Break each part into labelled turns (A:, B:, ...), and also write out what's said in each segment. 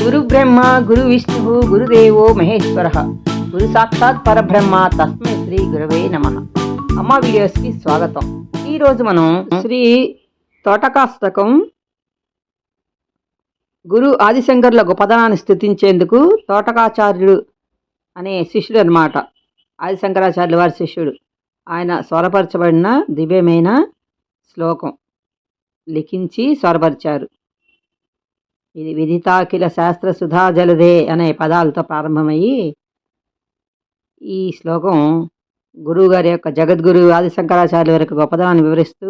A: గురు బ్రహ్మ గురు విష్ణు గురుదేవో మహేశ్వర గురు సాక్షాత్ పరబ్రహ్మ తస్మై శ్రీ గురవే నమ అమ్మ వీడియోస్కి స్వాగతం ఈరోజు మనం శ్రీ తోటకాష్టకం గురు ఆదిశంకర్ల గొప్పదనాన్ని స్థుతించేందుకు తోటకాచార్యుడు అనే శిష్యుడు అనమాట ఆదిశంకరాచార్యుల వారి శిష్యుడు ఆయన స్వరపరచబడిన దివ్యమైన శ్లోకం లిఖించి స్వరపరిచారు ఇది విదితాకిల శాస్త్ర సుధా జలదే అనే పదాలతో ప్రారంభమయ్యి ఈ శ్లోకం గురువుగారి యొక్క జగద్గురు ఆదిశంకరాచార్యుల వరకు గొప్పదనాన్ని వివరిస్తూ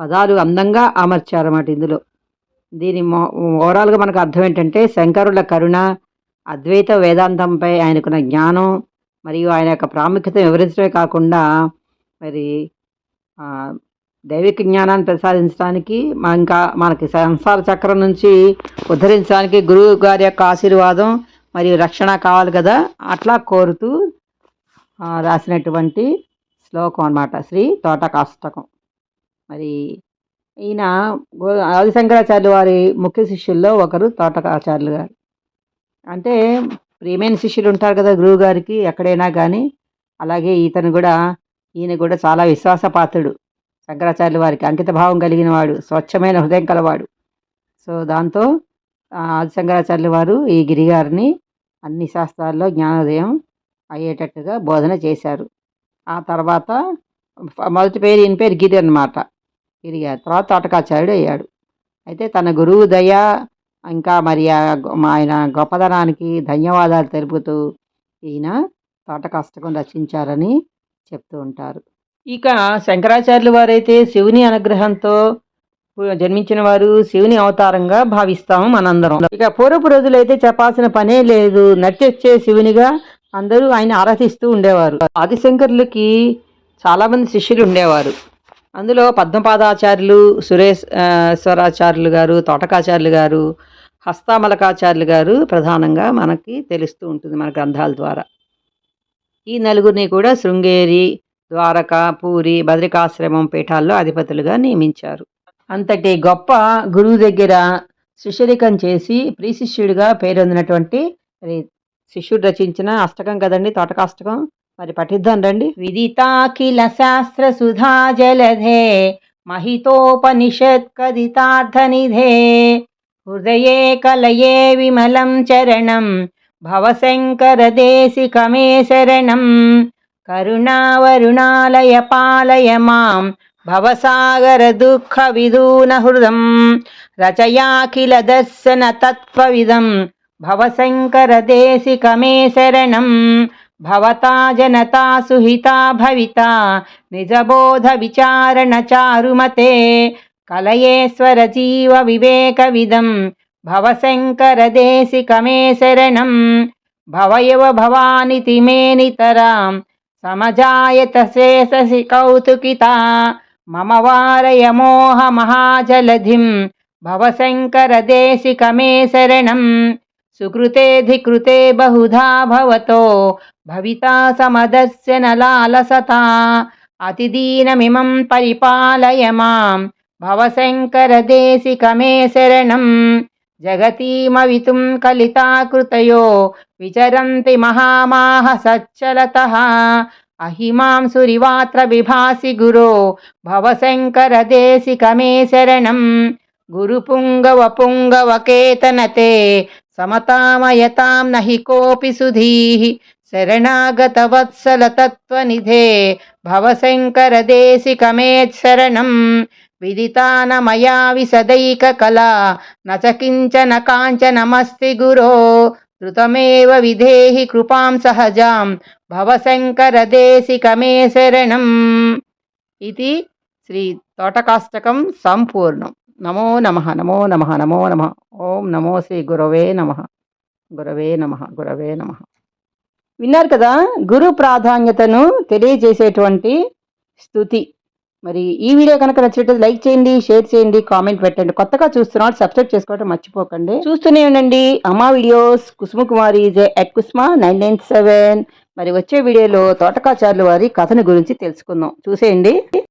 A: పదాలు అందంగా అమర్చారన్నమాట ఇందులో దీని ఓవరాల్గా మనకు అర్థం ఏంటంటే శంకరుల కరుణ అద్వైత వేదాంతంపై ఆయనకున్న జ్ఞానం మరియు ఆయన యొక్క ప్రాముఖ్యత వివరించడమే కాకుండా మరి దైవిక జ్ఞానాన్ని ప్రసాదించడానికి మన ఇంకా మనకి సంసార చక్రం నుంచి ఉద్ధరించడానికి గురువు గారి యొక్క ఆశీర్వాదం మరియు రక్షణ కావాలి కదా అట్లా కోరుతూ రాసినటువంటి శ్లోకం అనమాట శ్రీ తోట కాష్టకం మరి ఈయన ఆదిశంకరాచార్యులు వారి ముఖ్య శిష్యుల్లో ఒకరు తోటకాచార్యులు గారు అంటే ప్రియమైన శిష్యులు ఉంటారు కదా గురువు గారికి ఎక్కడైనా కానీ అలాగే ఈతను కూడా ఈయన కూడా చాలా విశ్వాసపాత్రుడు శంకరాచార్యులు వారికి అంకిత భావం కలిగిన వాడు స్వచ్ఛమైన హృదయం కలవాడు సో దాంతో ఆది శంకరాచార్యులు వారు ఈ గిరిగారిని అన్ని శాస్త్రాల్లో జ్ఞానోదయం అయ్యేటట్టుగా బోధన చేశారు ఆ తర్వాత మొదటి పేరు ఈయన పేరు గిరి అనమాట గిరిగారు తర్వాత తోటకాచార్యుడు అయ్యాడు అయితే తన గురువు దయ ఇంకా మరి ఆయన గొప్పదనానికి ధన్యవాదాలు తెలుపుతూ ఈయన తోటకాష్టకం రచించారని చెప్తూ ఉంటారు ఇక శంకరాచార్యుల వారైతే శివుని అనుగ్రహంతో జన్మించిన వారు శివుని అవతారంగా భావిస్తాము మనందరం ఇక పూర్వపు రోజులు అయితే చెప్పాల్సిన పనే లేదు నటిచ్చే శివునిగా అందరూ ఆయన ఆరాధిస్తూ ఉండేవారు ఆదిశంకరులకి చాలామంది శిష్యులు ఉండేవారు అందులో పద్మపాదాచార్యులు సురేశ్వరాచార్యులు గారు తోటకాచార్యులు గారు హస్తామలకాచార్యులు గారు ప్రధానంగా మనకి తెలుస్తూ ఉంటుంది మన గ్రంథాల ద్వారా ఈ నలుగురిని కూడా శృంగేరి ద్వారక పూరి బద్రికాశ్రమం పీఠాల్లో అధిపతులుగా నియమించారు అంతటి గొప్ప గురువు దగ్గర శిష్యరికం చేసి ప్రీ శిష్యుడిగా పేరొందినటువంటి శిష్యుడు రచించిన అష్టకం కదండి తోటకాష్టకం మరి పఠిద్దాం రండి
B: విదితాఖిల శాస్త్ర సుధా జలధే మహితోపనిషత్ కదితార్థనిధే హృదయే కలయే విమలం చరణం భవశంకర దేశికమే శరణం కరుణావరుణాలయ పాలయ మాం భవసాగర దుఃఖ విదూన హృదం రచయాఖిల దర్శన తత్వవిదం భవశంకర దేశికమే శరణం భవతా జనతా సుహితా భవిత నిజబోధ విచారణ చారుమతే కలయేశ్వర జీవ వివేక విదం భవశంకర దేశికమే శరణం భవయవ భవానితి మే నితరాం సమజాయత శేషసి కౌతుకిత మమ వారయ మోహ మహాజలధిం భవశంకరదేశిక మే శరణం సుకృతేధికృతే బహుధా భవతో భవితా సమదర్శన లాలసతా అతిదీనమిమం పరిపాలయ మాం భవశంకరదేశిక మే శరణం జగతీమవితుం కలితాకృతయో విచరంతి మహామాహ సచ్చలత అహిమాంసురివాత్ర విభాసి గురో భవశంకర దేశికమే శరణం గురుపుంగవ పుంగవకేతనతే సమతామయతాం నహి కోపి సుధీః శరణాగతవత్సలతత్వనిధే భవశంకరదేశికమేచ్చరణం విదితానమయా విశదైక కళ నచకించన కాంచనమస్తి గురో ధృతమేవ విధేహి కృపాం సహజాం భవశంకర భవశంకరదేశికమే శరణం ఇది శ్రీ తోటకాష్టకం సంపూర్ణం నమో నమ నమో నమ నమో నమ ఓం నమో శ్రీ గురవే నమ గురవే నమ గురవే నమ విన్నారు కదా గురు ప్రాధాన్యతను తెలియజేసేటువంటి స్థుతి మరి ఈ వీడియో కనుక నచ్చినట్టు లైక్ చేయండి షేర్ చేయండి కామెంట్ పెట్టండి కొత్తగా చూస్తున్నా సబ్స్క్రైబ్ చేసుకోవడం మర్చిపోకండి చూస్తూనే ఉండండి అమ్మా videos Kusuma Kumari J at Kusuma nine nine seven మరి వచ్చే వీడియోలో తోటకాచార్యుల వారి కథను గురించి తెలుసుకుందాం చూసేయండి